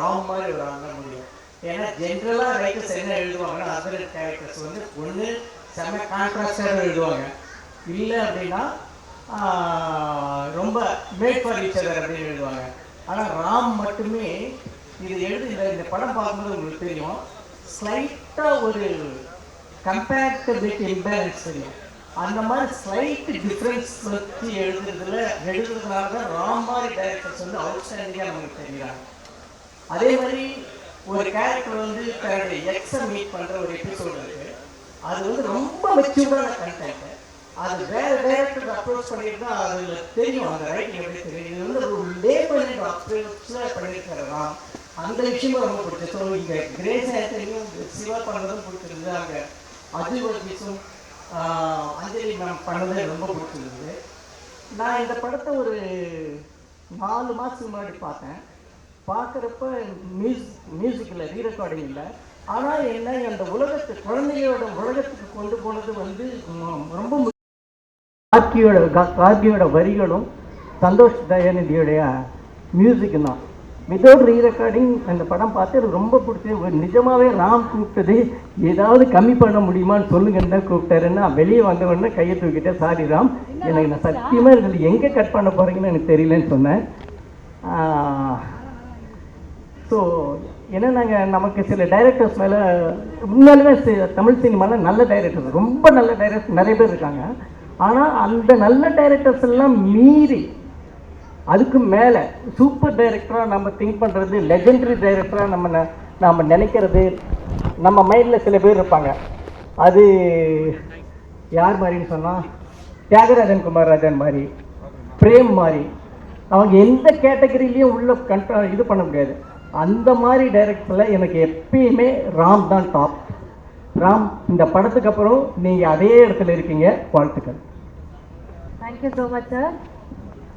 ராம் மாதிரி ஒரு ஆள் தான் முடியும். ஏன்னா ஜென்ரலாக ரைட்டர்ஸ் என்ன எழுதுவாங்கன்னா அதர் கேரக்டர்ஸ் வந்து ஒன்று செம்ம கான்ட்ராஸ்டாக எழுதுவாங்க. இல்லை அப்படின்னா ரொம்ப மேட் ஃபார் ஈச் அப்படின்னு எழுதுவாங்க. ஆனால் ராம் மட்டுமே இது எழுதி இந்த படம் பார்க்கும்போது உங்களுக்கு தெரியும். ஸ்லைட்டாக ஒரு கம்பேரிட்டிவிட்டி இம்பேலன்ஸ் தெரியும். அந்த மாதிரி ஸ்லைட் டிஃப்ரென்ஸ் வச்சு எழுதுறதுல எழுதுறதுனால தான் ராம் மாதிரி டைரக்டர்ஸ் வந்து அவுட் ஸ்டாண்டிங்காக நமக்கு தெரியுறாங்க. அதே மாதிரி ஒரு கேரக்டர் வந்து தன்னுடைய எக்ஸை மீட் பண்ணுற ஒரு எபிசோடு இருக்கு. அது வந்து ரொம்ப மெச்சூர்டான கண்டென்ட் அது வேற டேரக்டர் அப்ரோச் பண்ணியிருந்தா அதில் தெரியும். அந்த ரைட்டிங் எப்படி தெரியும்? இது வந்து ஒரு லேபர் அப்ரோச்சில் பண்ணியிருக்காரு தான் அந்த விஷயமும் ரொம்ப பிடிச்சது ஸோ இங்கே கிரேஸ் ஆண்டனியும் சிவா பண்ணதும் பிடிச்சிருந்தது அங்கே. அஜய் அஞ்சலி மேம் பண்ணது ரொம்ப பிடிச்சிருந்தது. நான் இந்த படத்தை ஒரு நாலு மாதத்துக்கு முன்னாடி பார்த்தேன். பார்க்குறப்ப மியூஸ் மியூசிக்கில் ரீரெக்கார்டிங் இல்லை. ஆனால் என்ன அந்த உலகத்து குழந்தையோட உலகத்துக்கு கொண்டு போனது வந்து ரொம்ப கார்கியோட கா- கார்கியோட வரிகளும் சந்தோஷ் தயாநிதியுடைய மியூசிக் தான். வித்தவுட் ரீ ரெக்கார்டிங் அந்த படம் பார்த்து எனக்கு ரொம்ப பிடிச்சது. ஒரு ராம் கூப்பிட்டது ஏதாவது கம்மி பண்ண முடியுமான்னு சொல்லுங்கன்னு தான் கூப்பிட்டாருன்னு நான் வெளியே வந்தவொடனே கையை தூக்கிட்டேன் சாரி ராம் எனக்கு நான் சத்தியமாக இருக்குது எங்கே கட் பண்ண போகிறீங்கன்னு எனக்கு தெரியலன்னு சொன்னேன். ஸோ ஏன்னா நாங்கள் நமக்கு சில டைரக்டர்ஸ் மேலே உண்மையாலுமே தமிழ் சினிமாவில் நல்ல டைரக்டர்ஸ் ரொம்ப நல்ல டைரக்டர்ஸ் நிறைய பேர் இருக்காங்க. ஆனால் அந்த நல்ல டைரக்டர்ஸ் எல்லாம் மீறி அதுக்கு மேலே சூப்பர் டைரக்டராக நம்ம திங்க் பண்ணுறது லெஜெண்டரி டைரக்டராக நம்ம நாம் நினைக்கிறது நம்ம மைண்டில் சில பேர் இருப்பாங்க. அது யார் மாதிரின்னு சொன்னால் தியாகராஜன் குமார் ராஜன் மாதிரி பிரேம் மாதிரி. அவங்க எந்த கேட்டகரியிலையும் உள்ள கண்ட்ரோ இது பண்ண முடியாது. அந்த மாதிரி டைரக்டரில் எனக்கு எப்பயுமே ராம் தான் டாப் ராம் இந்த படத்துக்கு அப்புறம் நீங்கள் அதே இடத்துல இருக்கீங்க வாழ்த்துக்கள். Thank you so much sir